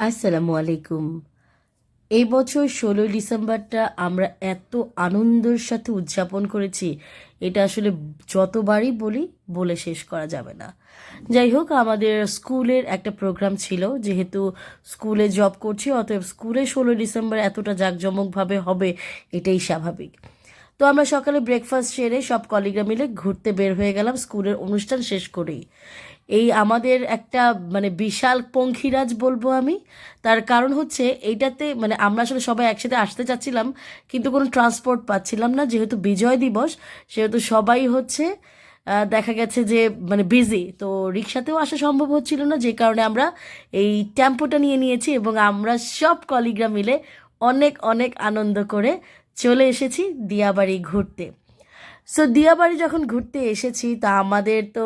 আসসালামু আলাইকুম। এই বছর ষোলোই ডিসেম্বরটা আমরা এত আনন্দের সাথে উদযাপন করেছি, এটা আসলে যতবারই বলি বলে শেষ করা যাবে না। যাই হোক, আমাদের স্কুলের একটা প্রোগ্রাম ছিল, যেহেতু স্কুলে জব করছি, অতএব স্কুলে ষোলোই ডিসেম্বর এতটা জাঁকজমকভাবে হবে, এটাই স্বাভাবিক। তো আমরা সকালে ব্রেকফাস্ট সেরে সব কলিগরা মিলে ঘুরতে বের হয়ে গেলাম, স্কুলের অনুষ্ঠান শেষ করেই। এই আমাদের একটা মানে বিশাল পঙ্খিরাজ বলব আমি। তার কারণ হচ্ছে এইটাতে মানে আমরা আসলে সবাই একসাথে আসতে চাচ্ছিলাম, কিন্তু কোনো ট্রান্সপোর্ট পাচ্ছিলাম না। যেহেতু বিজয় দিবস, সেহেতু সবাই হচ্ছে দেখা গেছে যে মানে বিজি তো রিক্সাতেও আসা সম্ভব হচ্ছিল না। যে কারণে আমরা এই টেম্পোটা নিয়ে নিয়েছি এবং আমরা সব কলিগরা মিলে অনেক অনেক আনন্দ করে চলে এসেছি দিয়াবাড়ি ঘুরতে। সো দিয়াবাড়ি যখন ঘুরতে এসেছি, তা আমাদের তো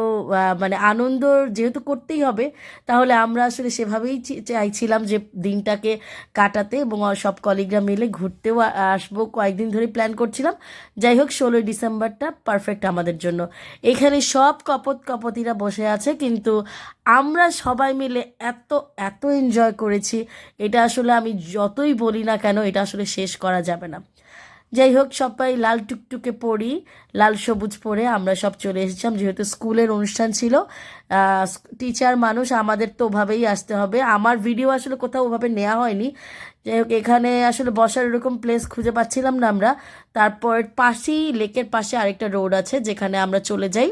মানে আনন্দ যেহেতু করতেই হবে, তাহলে আমরা আসলে সেভাবেই চাইছিলাম যে দিনটাকে কাটাতে এবং সব কলিগরা মিলে ঘুরতেও আসব। কয়েকদিন ধরে প্ল্যান করছিলাম। যাই হোক, ষোলোই ডিসেম্বরটা পারফেক্ট আমাদের জন্য। এখানে সব কপত কপতিরা বসে আছে, কিন্তু আমরা সবাই মিলে এত এত এনজয় করেছি। এটা আসলে আমি যতই বলি না কেন, এটা আসলে শেষ করা যাবে না। যাই হোক সবাই লাল টুকটুকে পরি লাল সবুজ পরে আমরা সব চলে এসেছিলাম। যেহেতু স্কুলের অনুষ্ঠান ছিল টিচার মানুষ, আমাদের তো ওভাবেই আসতে হবে। আমার ভিডিও আসলে কোথাও ওভাবে নেওয়া হয়নি। যাই হোক এখানে আসলে বসার এরকম প্লেস খুঁজে পাচ্ছিলাম না আমরা। তারপর পাশেই, লেকের পাশে আরেকটা রোড আছে, যেখানে আমরা চলে যাই।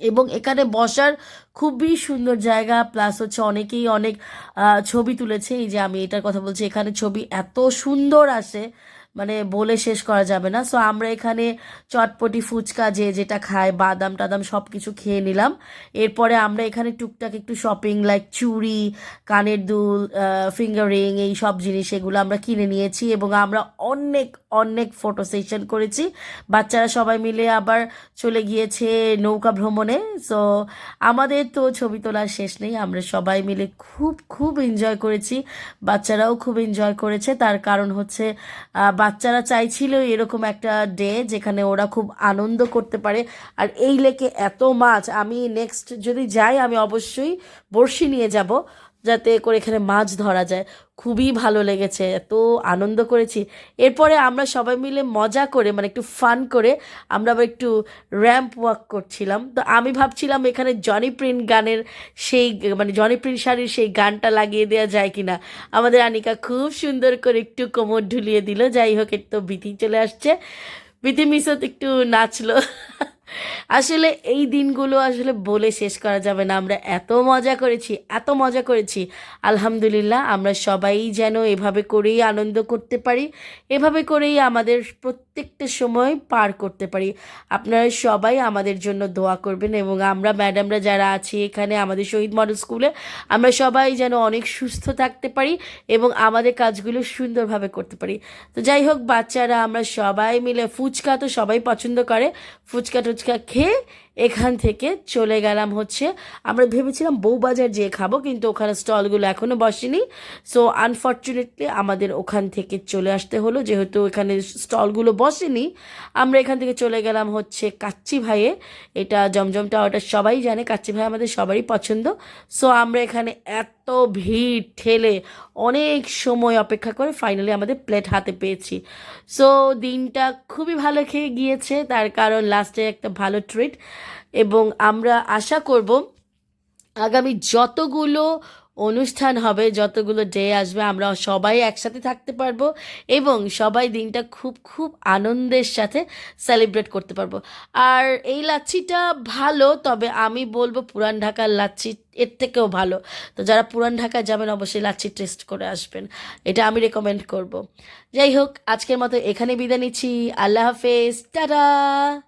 এবং এখানে বসার খুবই সুন্দর জায়গা প্লাস হচ্ছে অনেকেই অনেক ছবি তুলেছে। এই যে আমি এটার কথা বলছি, এখানে ছবি এত সুন্দর আসে। মানে বলে শেষ করা যাবে না। সো আমরা এখানে চটপটি, ফুচকা, যে যেটা খায় বাদাম টাদাম সব কিছু খেয়ে নিলাম। এরপরে আমরা এখানে টুকটাক একটু শপিং লাইক চুড়ি, কানের দুল ফিঙ্গার রিং এই সব জিনিস এগুলো আমরা কিনে নিয়েছি এবং আমরা অনেক অনেক ফটো সেশন করেছি। বাচ্চারা সবাই মিলে আবার চলে গিয়েছে নৌকা ভ্রমণে। সো আমাদের তো ছবি তোলার শেষ নেই। আমরা সবাই মিলে খুব খুব এনজয় করেছি। বাচ্চারাও খুব এনজয় করেছে। তার কারণ হচ্ছে বাচ্চারা চাইছিল এরকম একটা ডে যেখানে ওরা খুব আনন্দ করতে পারে। আর এই লেকে এত মাছ, আমি নেক্সট যদি যাই, আমি অবশ্যই বড়শি নিয়ে যাব। যাতে করে এখানে মাছ ধরা যায়। খুবই ভালো লেগেছে, এত আনন্দ করেছি। এরপরে আমরা সবাই মিলে মজা করে মানে একটু ফান করে আমরা আবার একটু র্যাম্প ওয়াক করছিলাম। তো আমি ভাবছিলাম এখানে জনি প্রিন্ট গানের সেই মানে জনি প্রিন্ট শাড়ির সেই গানটা লাগিয়ে দেওয়া যায় কিনা। আমাদের আনিকা খুব সুন্দর করে একটু কোমর ঢুলিয়ে দিল। যাই হোক, একটু বিথি চলে আসছে। বিথি মিসত একটু নাচলো। আসলে এই দিনগুলো আসলে বলে শেষ করা যাবে না। আমরা এত মজা করেছি, এত মজা করেছি। আলহামদুলিল্লাহ, আমরা সবাই যেন এভাবে করেই আনন্দ করতে পারি, এভাবে করেই আমাদের প্রত্যেকটা সময় পার করতে পারি। আপনারা সবাই আমাদের জন্য দোয়া করবেন এবং আমরা, ম্যাডামরা যারা আছি এখানে আমাদের শহীদ মডেল স্কুলে, আমরা সবাই যেন অনেক সুস্থ থাকতে পারি এবং আমাদের কাজগুলো সুন্দরভাবে করতে পারি। তো যাই হোক, বাচ্চারা, আমরা সবাই মিলে ফুচকা তো সবাই পছন্দ করে। ফুচকা টুচকা খেয়ে এখান থেকে চলে গেলাম হচ্ছে, আমরা ভেবেছিলাম বউবাজার যেয়ে খাব, কিন্তু ওখানে স্টলগুলো এখনও বসেনি। সো আনফর্চুনেটলি আমাদের ওখান থেকে চলে আসতে হলো, যেহেতু এখানে স্টলগুলো বসেনি। আমরা এখান থেকে চলে গেলাম হচ্ছে কাচ্চি ভাইয়ে। এটা জমজম টাওয়ারটা সবাই জানে, কাচ্চি ভাই আমাদের সবারই পছন্দ। সো আমরা এখানে এত ভিড় ঠেলে অনেক সময় অপেক্ষা করে ফাইনালি আমাদের প্লেট হাতে পেয়েছি। সো দিনটা খুবই ভালো খেয়ে গিয়েছে, তার কারণ লাস্টে একটা ভালো ট্রিট এবং আমরা আশা করব আগামী যতগুলো অনুষ্ঠান হবে, যতগুলো ডে আসবে, আমরা সবাই একসাথে থাকতে পারব এবং সবাই দিনটা খুব খুব আনন্দের সাথে সেলিব্রেট করতে পারব। আর এই লাচ্ছিটা ভালো, তবে আমি বলব পুরান ঢাকার লাচ্ছি এর থেকেও ভালো। তো যারা পুরান ঢাকায় যাবেন, অবশ্যই লাচ্ছি টেস্ট করে আসবেন। এটা আমি রেকমেন্ড করব। যাই হোক, আজকের মতো এখানে বিদায় নিচ্ছি। আল্লাহ হাফেজ। টাটা!